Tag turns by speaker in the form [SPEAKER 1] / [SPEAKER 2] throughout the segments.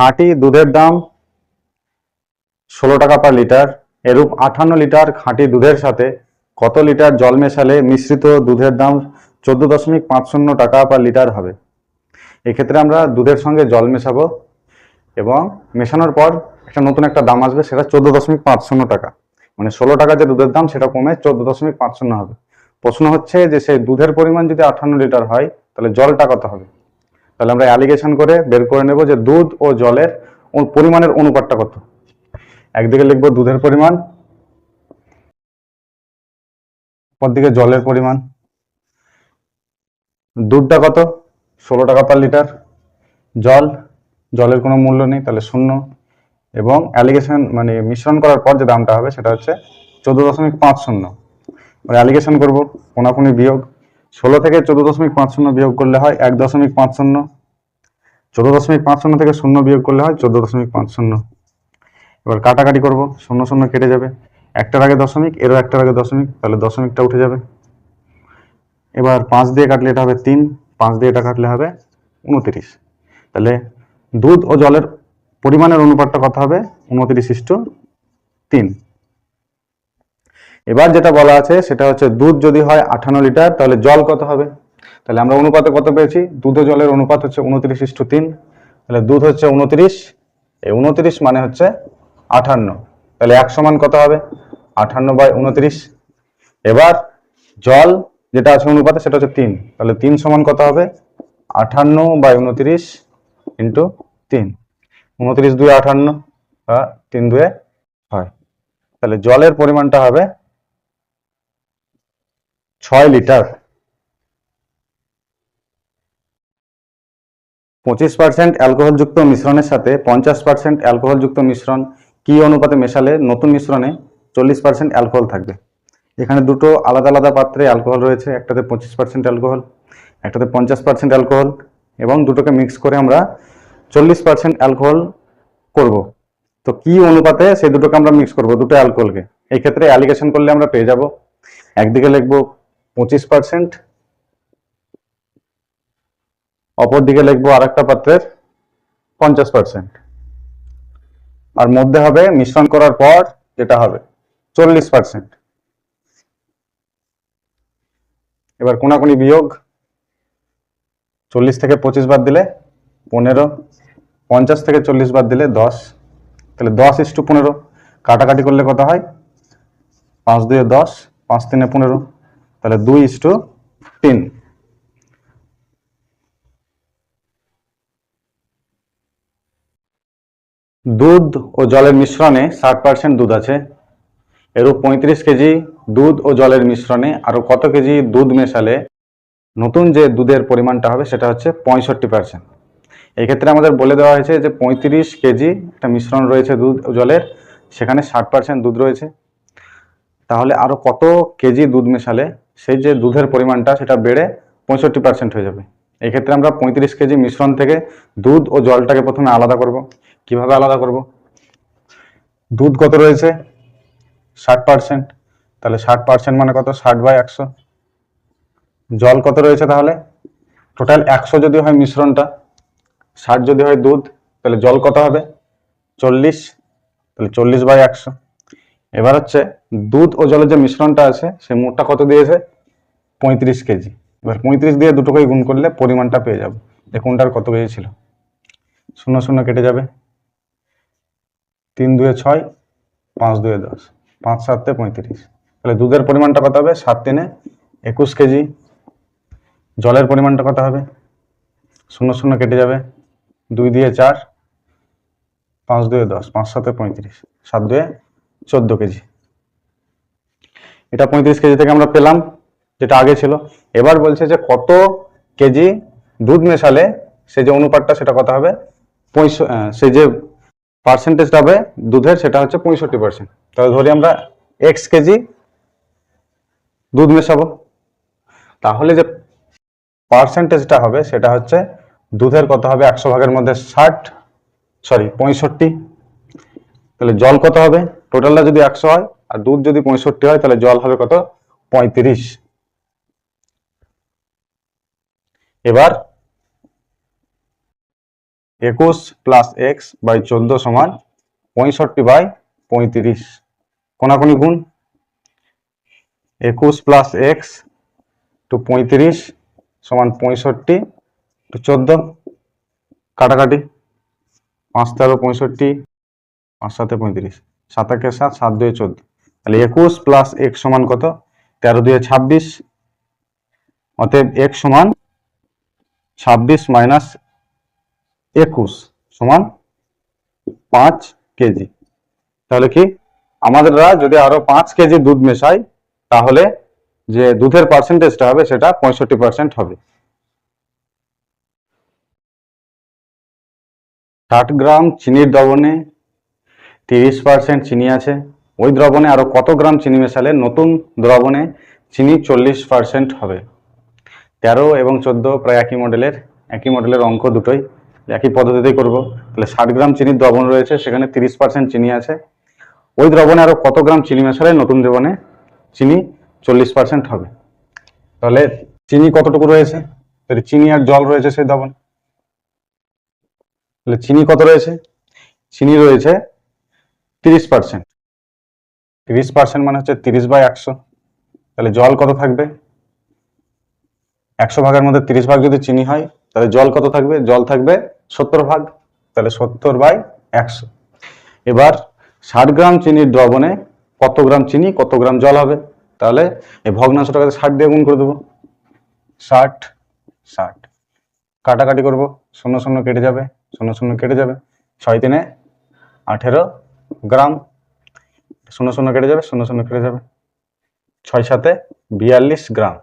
[SPEAKER 1] খাঁটি দুধের দাম ষোলো টাকা পার লিটার এরূপ আটান্ন লিটার খাঁটি দুধের সাথে কত লিটার জল মেশালে মিশ্রিত দুধের দাম চোদ্দ দশমিক পাঁচ শূন্য টাকা পার লিটার হবে? এক্ষেত্রে আমরা দুধের সঙ্গে জল মেশাবো এবং মেশানোর পর একটা নতুন একটা দাম আসবে, সেটা চোদ্দ দশমিক পাঁচ শূন্য টাকা। মানে ষোলো টাকা যে দুধের দাম, সেটা কমে চোদ্দ দশমিক পাঁচ শূন্য হবে। প্রশ্ন হচ্ছে যে সেই দুধের পরিমাণ যদি আটান্ন লিটার হয়, তাহলে জলটা কত হবে? তাহলে আমরা অ্যালিগেশন করে বের করে নেব যে দুধ ও জলের পরিমাণের অনুপাতটা কত। একদিকে লিখব দুধের পরিমাণ, অপরদিকে জলের পরিমাণ। দুধটা কত? ষোলো টাকা পার লিটার জল, জলের কোনো মূল্য নেই, তাহলে শূন্য। এবং অ্যালিগেশন মানে মিশ্রণ করার পর যে দামটা হবে সেটা হচ্ছে চোদ্দ দশমিক পাঁচ শূন্য। অ্যালিগেশন করব, কোনাকুনি বিয়োগ। ষোলো থেকে চোদ্দ দশমিক পাঁচ শূন্য বিয়োগ করলে হয় এক দশমিক পাঁচ শূন্য। চোদ্দ দশমিক পাঁচ শূন্য থেকে শূন্য বিয়োগ করলে হয় চোদ্দ দশমিক পাঁচ শূন্য। এবার কাটাকাটি করব, শূন্য শূন্য কেটে যাবে। একটার আগে দশমিক, এরও একটার আগে দশমিক, তাহলে দশমিকটা উঠে যাবে। এবার পাঁচ দিয়ে কাটলে এটা হবে তিন, পাঁচ দিয়ে এটা কাটলে হবে উনতিরিশ। তাহলে দুধ ও জলের পরিমাণের অনুপাতটা কত হবে? উনতিরিশ ইস্টু তিন। এবার যেটা বলা আছে, সেটা হচ্ছে দুধ যদি হয় আঠান্ন লিটার, তাহলে জল কত হবে? তাহলে আমরা অনুপাতে কত পেয়েছি? দুধ জলের অনুপাত হচ্ছে উনত্রিশ ইস্টু তিন। তাহলে দুধ হচ্ছে উনত্রিশ, এই উনত্রিশ মানে হচ্ছে আঠান্ন। তাহলে এক সমান কত হবে? আঠান্ন বাই উনত্রিশ। এবার জল যেটা আছে অনুপাতে, সেটা হচ্ছে তিন। তাহলে তিন সমান কত হবে? আঠান্ন বাই উনত্রিশ ইন্টু তিন। উনত্রিশ দুই আঠান্ন বা তিন দুয়ে হয় তাহলে জলের পরিমাণটা হবে ছয় লিটার। পঁচিশ পার্সেন্ট অ্যালকোহলযুক্ত মিশ্রণের সাথে পঞ্চাশ পার্সেন্ট অ্যালকোহলযুক্ত মিশ্রণ কি অনুপাতে মেশালে নতুন মিশ্রণে চল্লিশ পার্সেন্ট অ্যালকোহল থাকবে? এখানে দুটো আলাদা আলাদা পাত্রে অ্যালকোহল রয়েছে, একটাতে পঁচিশ পার্সেন্ট অ্যালকোহল, একটাতে পঞ্চাশ পার্সেন্ট অ্যালকোহল এবং দুটোকে মিক্স করে আমরা চল্লিশ পার্সেন্ট অ্যালকোহল করব। তো কি অনুপাতে সেই দুটোকে আমরা মিক্স করব, দুটো অ্যালকোহলকে? এই ক্ষেত্রে অ্যালিগেশন করলে আমরা পেয়ে যাব। একদিকে লিখব পঁচিশ পার্সেন্ট অপর দিকে লিখব আর একটা পাত্রের পঞ্চাশ পার্সেন্ট আর মধ্যে হবে মিশ্রণ করার পর যেটা হবে চল্লিশ পার্সেন্ট এবার কোনাকুনি বিয়োগ চল্লিশ থেকে পঁচিশ বাদ দিলে পনেরো, পঞ্চাশ থেকে চল্লিশ বাদ দিলে দশ। তাহলে দশ ইস্টু পনেরো। কাটাকাটি করলে কত হয়? পাঁচ দুয়ে দশ, পাঁচ তিনে পনেরো। তাহলে দুই ইস্টু তিন। দুধ ও জলের মিশ্রণে ষাট পার্সেন্ট দুধ আছে। এরূপ পঁয়ত্রিশ কেজি দুধ ও জলের মিশ্রণে আরও কত কেজি দুধ মেশালে নতুন যে দুধের পরিমাণটা হবে সেটা হচ্ছে পঁয়ষট্টি পার্সেন্ট এক্ষেত্রে আমাদের বলে দেওয়া হয়েছে যে পঁয়ত্রিশ কেজি একটা মিশ্রণ রয়েছে দুধ ও জলের, সেখানে ষাট পার্সেন্ট দুধ রয়েছে। তাহলে আরও কত কেজি দুধ মেশালে সেই যে দুধের পরিমাণটা সেটা বেড়ে পঁয়ষট্টি পার্সেন্ট হয়ে যাবে। এক্ষেত্রে আমরা পঁয়ত্রিশ কেজি মিশ্রণ থেকে দুধ ও জলটাকে প্রথমে আলাদা করব। কীভাবে আলাদা করব? দুধ কত রয়েছে? ষাট পার্সেন্ট তাহলে ষাট পার্সেন্ট মানে কত? ষাট বাই একশো। জল কত রয়েছে তাহলে? টোটাল একশো যদি হয় মিশ্রণটা, ষাট যদি হয় দুধ, তাহলে জল কত হবে? চল্লিশ। তাহলে চল্লিশ বাই একশো। এবার হচ্ছে দুধ ও জলের যে মিশ্রণটা আছে, সেই মোটটা কত দিয়েছে? পঁয়ত্রিশ কেজি। এবার পঁয়ত্রিশ দিয়ে দুটোকেই গুণ করলে পরিমাণটা পেয়ে যাব। যে কোনটার কত কেজি ছিল। শূন্য শূন্য কেটে যাবে। তিন দুয়ে ছয়, পাঁচ দুয়ে দশ। পাঁচ সাতে পঁয়ত্রিশ। তাহলে দুধের পরিমাণটা কত হবে? সাত তিনে একুশ কেজি। জলের পরিমাণটা কত হবে? শূন্য শূন্য কেটে যাবে। দুই দিয়ে চার, পাঁচ দুয়ে দশ। পাঁচ সাতে পঁয়ত্রিশ। সাত দুয়ে চোদ্দ কেজি। এটা পঁয়ত্রিশ কেজি থেকে আমরা পেলাম, যেটা আগে ছিল। এবার বলছে যে কত কেজি দুধ মেশালে সে যে অনুপাতটা সেটা কত হবে? সে যে পার্সেন্টেজটা হবে দুধের সেটা হচ্ছে পঁয়ষট্টি পার্সেন্ট তাহলে ধরি আমরা এক্স কেজি দুধ মেশাবো। তাহলে যে পার্সেন্টেজটা হবে সেটা হচ্ছে দুধের কত হবে? একশো ভাগের মধ্যে ষাট সরি পঁয়ষট্টি। তাহলে জল কত হবে? টোটালটা যদি একশো হয় আর দুধ যদি পঁয়ষট্টি হয়, তাহলে জল হবে কত? পঁয়ত্রিশ। এবার একুশ প্লাস এক্স বাই চোদ্দ সমান পঁয়ষট্টি বাই পঁয়ত্রিশ। কোনাকুনি গুণ। একুশ প্লাস এক্স টু পঁয়ত্রিশ সমান পঁয়ষট্টি টু চোদ্দ। কাটাকাটি। পাঁচ তেরো পঁয়ষট্টি। পাঁচ সাথে পঁয়ত্রিশ, সাত একে সাত সাত দুয়ে চোদ্দ। তাহলে একুশ প্লাস এক সমান কত? তেরো দুয়ে ছাব্বিশ, অতএব এক সমান ছাব্বিশ মাইনাস একুশ সমান পাঁচ কেজি। তাহলে কি? আমাদেররা যদি আরও পাঁচ কেজি দুধ মেশাই, তাহলে যে দুধের পার্সেন্টেজটা হবে, সেটা পঁয়ষট্টি পার্সেন্ট হবে। ষাট গ্রাম চিনির দ্রবণে তিরিশ পার্সেন্ট চিনি আছে। ওই দ্রবণে আরও কত গ্রাম চিনি মেশালে নতুন দ্রবণে চিনি চল্লিশ পার্সেন্ট হবে। তেরো এবং চোদ্দ প্রায় একই মডেলের একই মডেলের অঙ্ক দুটোই। একই পদ্ধতিতেই করব। তাহলে ষাট গ্রাম চিনির দ্রবণ রয়েছে, সেখানে তিরিশ পার্সেন্ট চিনি আছে। ওই দ্রবণে আরও কত গ্রাম চিনি মেশালে নতুন দ্রবণে চিনি চল্লিশ পার্সেন্ট হবে। তাহলে চিনি কতটুকু রয়েছে? তাহলে চিনি আর জল রয়েছে সেই দ্রবণ। তাহলে চিনি কত রয়েছে? চিনি রয়েছে তিরিশ পার্সেন্ট তিরিশ পার্সেন্ট মানে হচ্ছে তিরিশ বাই একশো। তাহলে জল কত থাকবে? একশো ভাগের মধ্যে তিরিশ ভাগ যদি চিনি হয়, তাহলে জল কত থাকবে? জল থাকবে সত্তর ভাগ। তাহলে সত্তর বাই একশো। এবার ষাট গ্রাম চিনির দ্রবণে কত গ্রাম চিনি, কত গ্রাম জল হবে? তাহলে এই ভগ্নাংশটাকে ষাট দিয়ে গুণ করে দেবো। ষাট ষাট। কাটাকাটি করব। শূন্য শূন্য কেটে যাবে, শূন্য শূন্য কেটে যাবে। ছয় তিনে আঠেরো গ্রাম, শূন্য শূন্য কেটে যাবে, শূন্য শূন্য কেটে যাবে। ছয় সাথে বিয়াল্লিশ গ্রাম।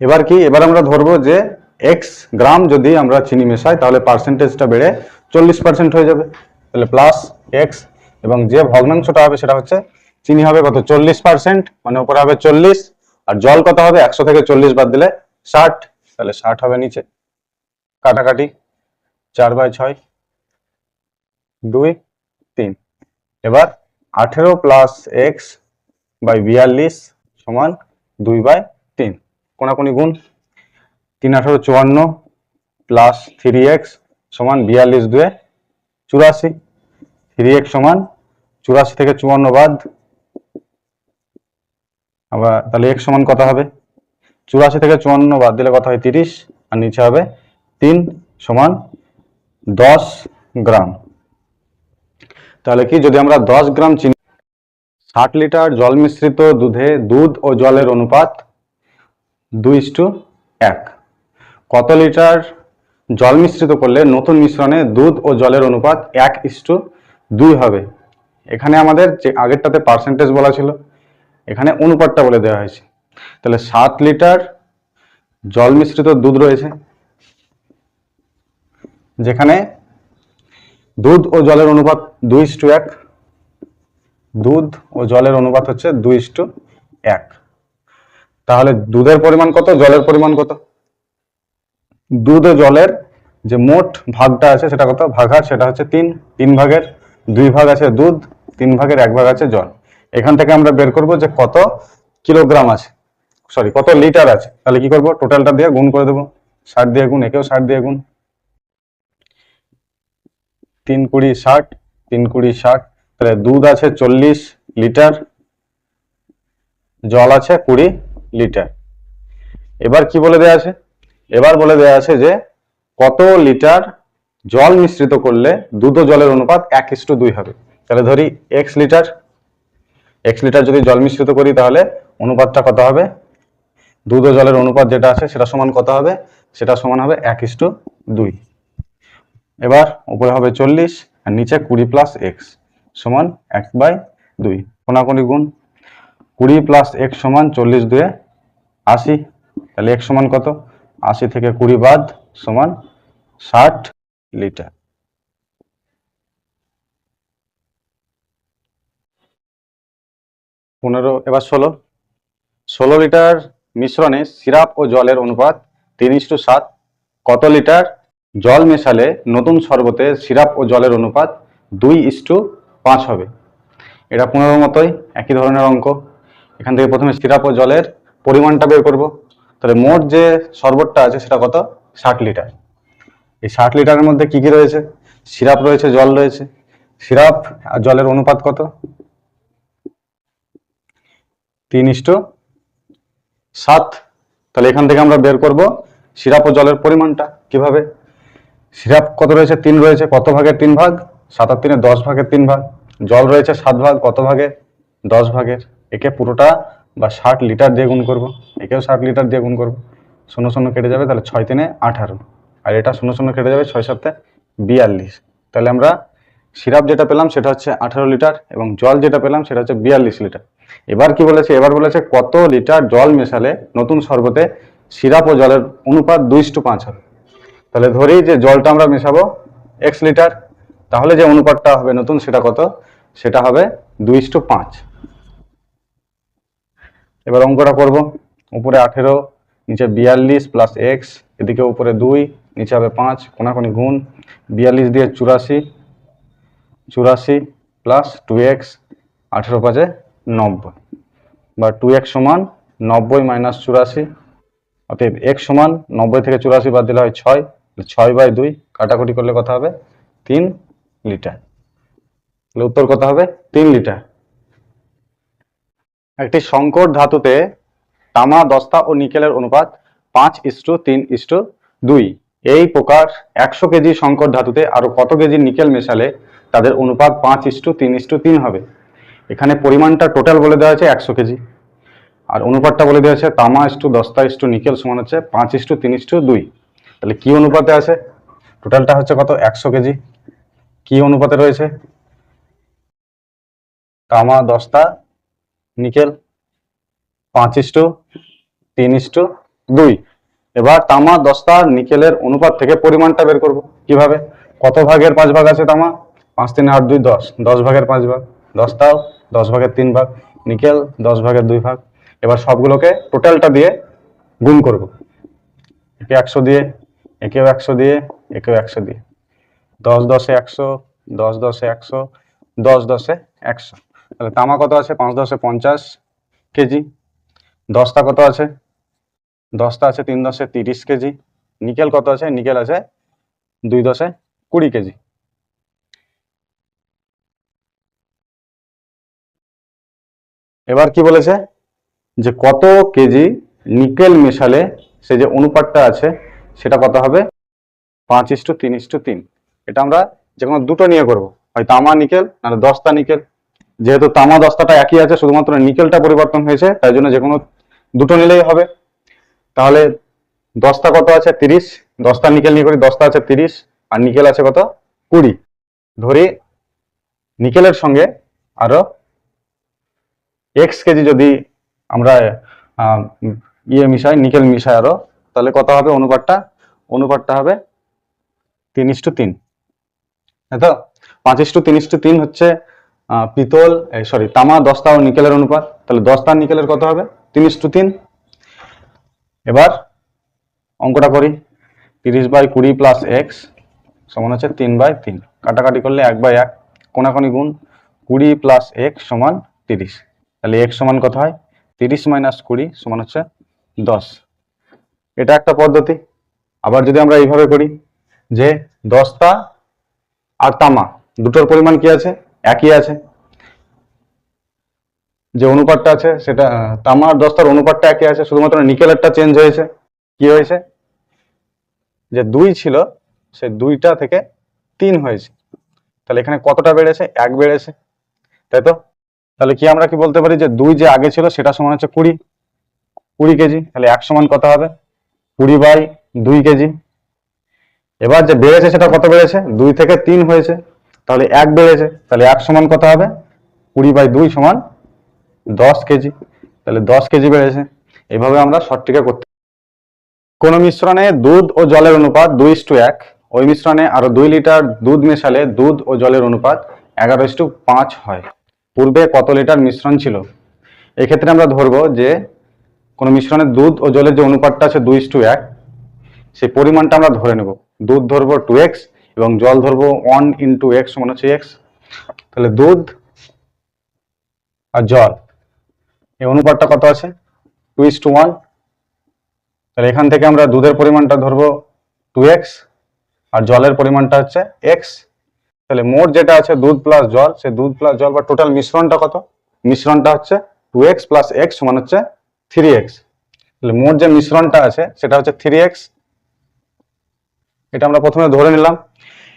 [SPEAKER 1] এবার কি? এবার আমরা ধরবো যে এক্স গ্রাম যদি আমরা চিনি মেশাই, তাহলে পার্সেন্টেজটা বেড়ে চল্লিশ পার্সেন্ট হয়ে যাবে। তাহলে প্লাস এক্স এবং যে ভগ্নাংশটা হবে সেটা হচ্ছে চিনি হবে কত? চল্লিশ পার্সেন্ট মানে উপরে হবে চল্লিশ, আর জল কত হবে? একশো থেকে চল্লিশ বাদ দিলে ষাট, তাহলে ষাট হবে নিচে। কাটাকাটি চার বাই ছয়, দুই এবার আঠেরো প্লাস এক্স বাই বিয়াল্লিশ সমান দুই বাই তিন। কোনাকুনি গুণ তিন আঠেরো চুয়ান্ন প্লাস থ্রি এক্স সমান বিয়াল্লিশ দুয়ে চুরাশি। থ্রি এক্স সমান চুরাশি থেকে চুয়ান্ন বাদ আবার তাহলে এক্স সমান কত হবে? চুরাশি থেকে চুয়ান্ন বাদ দিলে কত হয় তিরিশ? আর নিচে হবে তিন সমান দশ গ্রাম। তাহলে কি যদি আমরা দশ গ্রাম চিনি, ষাট লিটার জল মিশ্রিত দুধে দুধ ও জলের অনুপাত দুই টু এক। কত লিটার জল মিশ্রিত করলে নতুন মিশ্রণে দুধ ও জলের অনুপাত এক ইস্টু দুই হবে? এখানে আমাদের যে আগেরটাতে পার্সেন্টেজ বলা ছিল, এখানে অনুপাতটা বলে দেওয়া হয়েছে। তাহলে সাত লিটার জল মিশ্রিত দুধ রয়েছে, যেখানে দুধ ও জলের অনুপাত দুই টু এক। দুধ ও জলের অনুপাত হচ্ছে দুই টু এক। তাহলে দুধের পরিমাণ কত, জলের পরিমাণ কত? দুধ ও জলের যে মোট ভাগটা আছে সেটা কত? ভাগার সেটা হচ্ছে তিন। তিন ভাগের দুই ভাগ আছে দুধ, তিন ভাগের এক ভাগ আছে জল। এখান থেকে আমরা বের করব যে কত কিলোগ্রাম আছে। সরি, কত লিটার আছে। তাহলে কি করব? টোটালটা দিয়ে গুণ করে দেবো। ষাট দিয়ে গুণ, একেও ষাট দিয়ে গুণ। তিন কুড়ি ষাট, তিন কুড়ি ষাট, তাহলে দুধ আছে চল্লিশ লিটার, জল আছে কুড়ি লিটার। এবার কি বলে দেয়া আছে? এবার বলে দেয়া আছে যে কত লিটার জল মিশ্রিত করলে দুধ জলের অনুপাত এক ইস্টু দুই হবে? তাহলে ধরি এক্স লিটার এক্স লিটার যদি জল মিশ্রিত করি তাহলে অনুপাতটা কত হবে? দুধ জলের অনুপাত যেটা আছে সেটা সমান কত হবে? সেটা সমান হবে এক ইস্টু দুই। এবার উপরে হবে চল্লিশ আর নিচে কুড়ি প্লাস এক্স সমান এক বাই দুই। কোনাকুনি গুণ কুড়ি প্লাস এক সমান চল্লিশ দুয়ে আশি। তাহলে এক সমান কত? আশি থেকে কুড়ি বাদ সমান ষাট লিটার। পনেরো, এবার ষোলো। ষোলো লিটার মিশ্রণে সিরাপ ও জলের অনুপাত তিন ইস্টু সাত। কত লিটার? জল মেশালে নতুন শরবতে সিরাপ ও জলের অনুপাত দুই ইস্টু পাঁচ হবে। এটা পনেরো মতোই, একই ধরনের অঙ্ক। এখান থেকে প্রথমে সিরাপ ও জলের পরিমাণটা বের করব। তাহলে মোট যে শরবতটা আছে সেটা কত? ষাট লিটার। এই ষাট লিটারের মধ্যে কি কি রয়েছে? সিরাপ রয়েছে, জল রয়েছে। সিরাপ আর জলের অনুপাত কত? তিন ইস্টু সাত। তাহলে এখান থেকে আমরা বের করব সিরাপ ও জলের পরিমাণটা কীভাবে? সিরাপ কত রয়েছে? তিন রয়েছে। কত ভাগের তিন ভাগ? সাত আর তিনে দশ ভাগের তিন ভাগ। জল রয়েছে সাত ভাগ। কত ভাগে? দশ ভাগের। একে পুরোটা বা ষাট লিটার দিয়ে গুণ করব। একেও ষাট লিটার দিয়ে গুণ করব। শূন্য শূন্য কেটে যাবে, তাহলে ছয় তিনে আঠারো। আর এটা শূন্য শূন্য কেটে যাবে ছয় সাতে বিয়াল্লিশ। তাহলে আমরা সিরাপ যেটা পেলাম, সেটা হচ্ছে আঠারো লিটার এবং জল যেটা পেলাম, সেটা হচ্ছে বিয়াল্লিশ লিটার। এবার কি বলেছে? এবার বলেছে কত লিটার জল মেশালে নতুন শরবতে সিরাপ ও জলের অনুপাত দুই টু পাঁচ হবে। তাহলে ধরি যে জলটা আমরা মেশাবো এক্স লিটার, তাহলে যে অনুপাতটা হবে নতুন সেটা কত? সেটা হবে দুই টু পাঁচ। এবার অঙ্কটা করব। উপরে আঠেরো, নিচে বিয়াল্লিশ প্লাস এক্স এদিকে উপরে দুই, নিচে হবে পাঁচ, কোনাকুনি গুণ বিয়াল্লিশ দিয়ে চুরাশি চুরাশি প্লাস টু এক্স আঠেরো পাঁচে নব্বই। বা টু এক্স সমান নব্বই মাইনাস চুরাশি, অতএব এক্স সমান নব্বই থেকে চুরাশি বাদ দিলে হয় ছয় ছয় বাই দুই কাটাকুটি করলে কত হবে? তিন লিটার। উত্তর কত হবে? তিন লিটার। একটি সংকর ধাতুতে তামা, দস্তা ও নিকেলের অনুপাত পাঁচ ইস্টু তিন ইস্টু দুই। এই প্রকার একশো কেজি সংকর ধাতুতে আরও কত কেজি নিকেল মেশালে তাদের অনুপাত পাঁচ ইস্টু তিন ইস্টু তিন হবে? এখানে পরিমাণটা টোটাল বলে দেওয়া আছে একশো কেজি। আর অনুপাতটা বলে দেওয়া হয়েছে তামা ইস্টু দস্তা ইস্টু নিকেল সমান হচ্ছে পাঁচ ইস্টু তিন ইস্টু দুই। তাহলে কি অনুপাতে আছে? টোটালটা হচ্ছে কত? একশো কেজি। কি অনুপাতে রয়েছে? তামা দস্তা, নিকেল, পাঁচ ইস্টু, তিন ইস্টু, দুই। এবার তামা আর নিকেলের অনুপাত থেকে পরিমাণটা বের করব। কীভাবে? কত ভাগের পাঁচ ভাগ আছে তামা? পাঁচ, তিন, আট, দুই, দশ। দশ ভাগের পাঁচ ভাগ। দশটাও দশ ভাগের তিন ভাগ। নিকেল দশ ভাগের দুই ভাগ। এবার সবগুলোকে টোটালটা দিয়ে গুণ করব। একে একশো দিয়ে একেও একশো দিয়ে, একেও একশো দিয়ে। দশ দশে একশো, দশ দশে একশো, দশ দশে একশো। তাহলে তামা কত আছে? পাঁচ দশে পঞ্চাশ কেজি। দশটা কত আছে? দশটা আছে তিন দশে তিরিশ কেজি। নিকেল কত আছে? নিকেল আছে দুই দশে কুড়ি কেজি। এবার কি বলেছে? যে কত কেজি নিকেল মেশালে সে যে অনুপাতটা আছে সেটা কত হবে? পাঁচ ইস্টু তিন ইস্টু তিন। এটা আমরা যে কোনো দুটো নিয়ে করব। হয় তামা নিকেল, নাহলে দশটা নিকেল। যেহেতু তামা দশটাটা একই আছে, শুধুমাত্র নিকেলটা পরিবর্তন হয়েছে, তাই জন্য যে কোনো দুটো নিলেই হবে। তাহলে দশটা কত আছে? তিরিশ। দশটা নিকেল নিয়ে করি, দশটা আছে তিরিশ। আর নিকেল আছে কত? কুড়ি। ধরি নিকেলের সঙ্গে আরও এক্স কেজি যদি আমরা ইয়ে মিশাই, নিকেল মিশাই আরও, তাহলে কত হবে? অনুপাতটা অনুপাতটা হবে তিন ইস্টু তিন। তো? পাঁচ ইস্টু তিন ইস্টু তিন হচ্ছে পিতল সরি, তামা, দস্তা ও নিকেলের অনুপাত। তাহলে দস্তা নিকেলের কত হবে? তিন ইস্টু তিন। এবার অঙ্কটা করি। তিরিশ বাই কুড়ি প্লাস এক্স সমান হচ্ছে তিন বাই তিন। কাটাকাটি করলে এক বাই এক, কোনাকানি গুণ কুড়ি প্লাস এক্স সমান তিরিশ। তাহলে এক্স সমান কত হয়? তিরিশ মাইনাস কুড়ি সমান হচ্ছে দশ। এটা একটা পদ্ধতি। আবার যদি আমরা এইভাবে করি যে দস্তা আর তামা, দুটোর পরিমাণ কি আছে? একই আছে। যে অনুপাতটা আছে সেটা, তামা আর দস্তার অনুপাতটা একই আছে, শুধুমাত্র নিকেলেরটা চেঞ্জ হয়েছে। কি হয়েছে? যে দুই ছিল, সে দুইটা থেকে তিন হয়েছে। তাহলে এখানে কতটা বেড়েছে? এক বেড়েছে। তাই তো? তাহলে কি আমরা কি বলতে পারি যে দুই যে আগে ছিল, সেটা সমান হচ্ছে কুড়ি। কুড়ি কেজি, তাহলে এক সমান কত হবে? কুড়ি বাই দুই কেজি। এবার যে বেড়েছে সেটা কত বেড়েছে? দুই থেকে তিন হয়েছে। তাহলে এক বেড়েছে। তাহলে এক সমান কত হবে? কুড়ি বাই দুই সমান দশ কেজি। তাহলে দশ কেজি বেড়েছে। এইভাবে আমরা শর্টটিকে করতে কোন মিশ্রণে দুধ ও জলের অনুপাত দুই টু এক। ওই মিশ্রণে আরও দুই লিটার দুধ মেশালে দুধ ও জলের অনুপাত এগারো টু পাঁচ হয়। পূর্বে কত লিটার মিশ্রণ ছিল? এক্ষেত্রে আমরা ধরবো যে কোন মিশ্রণে দুধ ও জলের যে অনুপাতটা আছে দুই টু এক সেই পরিমাণটা আমরা ধরে নেব। দুধ ধরবো টু এক্স এবং জল ধরবো ওয়ান ইন্টু এক্স সমান হচ্ছে এক্স তাহলে দুধ আর জল, এই অনুপাতটা কত আছে? টু ইস টু ওয়ান তাহলে এখান থেকে আমরা দুধের পরিমাণটা ধরবো টু এক্স আর জলের পরিমাণটা হচ্ছে এক্স তাহলে মোট যেটা আছে দুধ প্লাস জল সে দুধ প্লাস জল বা টোটাল মিশ্রণটা কত? মিশ্রণটা হচ্ছে টু এক্স প্লাস এক্স সমান হচ্ছে থ্রি এক্স তাহলে মোট যে মিশ্রণটা আছে, সেটা হচ্ছে থ্রি এক্স এটা আমরা প্রথমে ধরে নিলাম।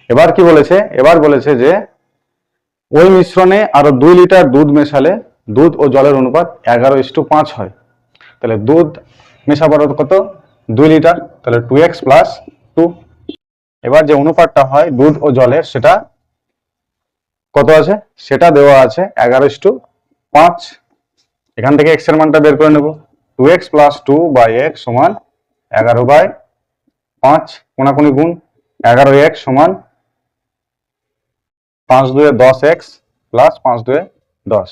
[SPEAKER 1] এবার কি বলেছে? এবার বলেছে যে ওই মিশ্রণে আরও দুই লিটার দুধ মেশালে দুধ ও জলের অনুপাত এগারো ইস্টু পাঁচ হয়। তাহলে দুধ মেশাবার কত? দুই লিটার। তাহলে টু এক্স প্লাস টু। এবার যে অনুপাতটা হয় দুধ ও জলের, সেটা কত আছে? সেটা দেওয়া আছে এগারো ইস্টু পাঁচ। এখান থেকে এক্সের মানটা বের করে নেব। Two X plus two by X সমান এগারো বাই পাঁচ। কোনাকুনি গুণ এগারো এক্স সমান পাঁচ দুয়ে দশ এক্স প্লাস পাঁচ দুয়ে দশ।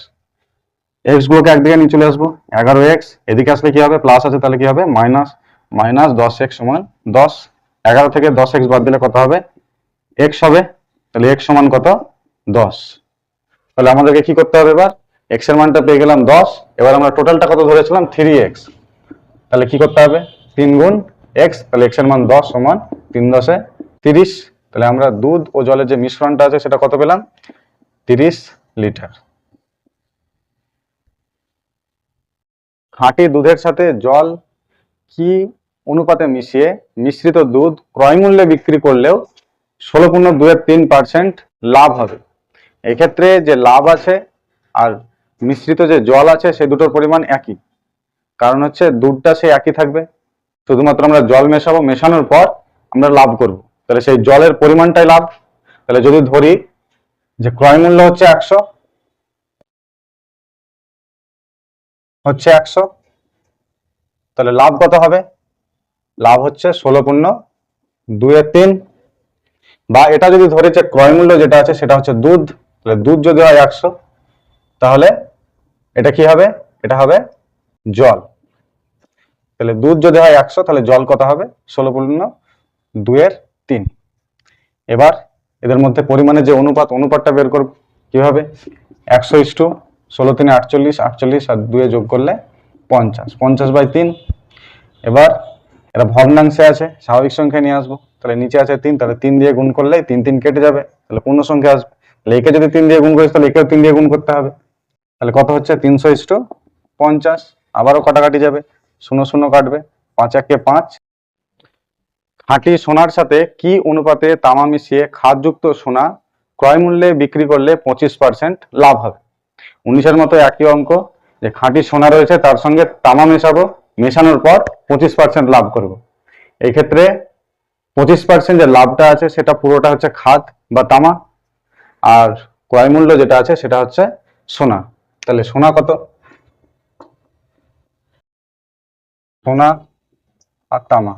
[SPEAKER 1] এক্স গুলোকে একদিকে নিয়ে চলে আসব, এগারো এক্স, এদিকে আসলে কি হবে? প্লাস আছে তাহলে কি হবে? মাইনাস মাইনাস দশ এক্স সমান দশ। এগারো থেকে দশ এক্স বাদ দিলে কত হবে? এক্স হবে, তাহলে এক্স সমান কত? দশ। তাহলে আমাদেরকে কি করতে হবে এবার? এক্সের মানটা পেয়ে গেলাম দশ। এবার আমরা টোটালটা কত ধরেছিলাম? Three X. তাহলে কি করতে হবে? তিন গুণ এক্স তাহলে এক্সের মান দশ সমান তিন দশে তিরিশ। তাহলে আমরা দুধ ও জলের যে মিশ্রণটা আছে, সেটা কত পেলাম? তিরিশ লিটার। খাঁটি দুধের সাথে জল কি অনুপাতে মিশিয়ে মিশ্রিত দুধ ক্রয় মূল্যে বিক্রি করলেও ষোলো পূর্ণ দুয়ের তিন পার্সেন্ট লাভ হবে? এক্ষেত্রে যে লাভ আছে আর মিশ্রিত যে জল আছে, সে দুটোর পরিমাণ একই। কারণ হচ্ছে দুধটা সে একই থাকবে। শুধুমাত্র আমরা জল মেশাবো, মেশানোর পর আমরা লাভ করব। তাহলে সেই জলের পরিমাণটাই লাভ। তাহলে যদি ধরি যে ক্রয় মূল্য হচ্ছে একশো হচ্ছে একশো, তাহলে লাভ কত হবে? লাভ হচ্ছে ষোলো পূর্ণ দুয়ের তিন। বা এটা যদি ধরে যে ক্রয় মূল্য যেটা আছে সেটা হচ্ছে দুধ, তাহলে দুধ যদি হয় একশো, তাহলে এটা কি হবে? এটা হবে জল। তাহলে দুধ যদি হয় একশো, তাহলে জল কত হবে? ষোলো পূর্ণ দুয়ের তিন। এবার এদের মধ্যে পরিমাণে যে অনুপাত, অনুপাতটা বের করব কীভাবে? একশো ইস্টু ষোলো তিনে আটচল্লিশ আটচল্লিশ আর দুয়ে যোগ করলে পঞ্চাশ। পঞ্চাশ বাই তিন। এবার এটা ভগ্নাংশে আছে, স্বাভাবিক সংখ্যা নিয়ে আসব। তাহলে নিচে আছে তিন, তাহলে তিন দিয়ে গুণ করলে তিন তিন কেটে যাবে। তাহলে পূর্ণ সংখ্যা আসবে। তাহলে একে যদি তিন দিয়ে গুণ করিস, তাহলে একেও তিন দিয়ে গুণ করতে হবে। তাহলে কত হচ্ছে? তিনশো ইস্টু পঞ্চাশ। আবারও কাটাকাটি যাবে। শূন্য শূন্য কাটবে, পাঁচ একে পাঁচ। খাঁটি সোনার সাথে কি অনুপাতে তামা মিশিয়ে খাদযুক্ত সোনা ক্রয় মূল্যে বিক্রি করলে পঁচিশ পার্সেন্ট লাভ হবে? উনিশের মতো একই অঙ্ক, যে খাঁটি সোনা রয়েছে তার সঙ্গে তামা মেশাবো, মেশানোর পর পঁচিশ পার্সেন্ট লাভ করব। এই ক্ষেত্রে পঁচিশ পার্সেন্ট যে লাভটা আছে সেটা পুরোটা হচ্ছে খাদ বা তামা, আর ক্রয় মূল্য যেটা আছে সেটা হচ্ছে সোনা। তাহলে সোনা কত? সোনা আর তামা।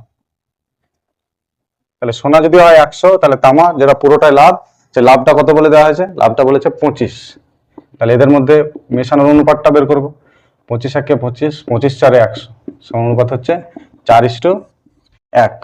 [SPEAKER 1] তাহলে সোনা যদি হয় একশো, তাহলে তামা, যেটা পুরোটাই লাভ, সে লাভটা কত বলে দেওয়া হয়েছে? লাভটা বলেছে পঁচিশ। তাহলে এদের মধ্যে মেশানোর অনুপাতটা বের করব। পঁচিশ একে পঁচিশ পঁচিশ চারে একশো। সমান অনুপাত হচ্ছে চার ইস্টু এক।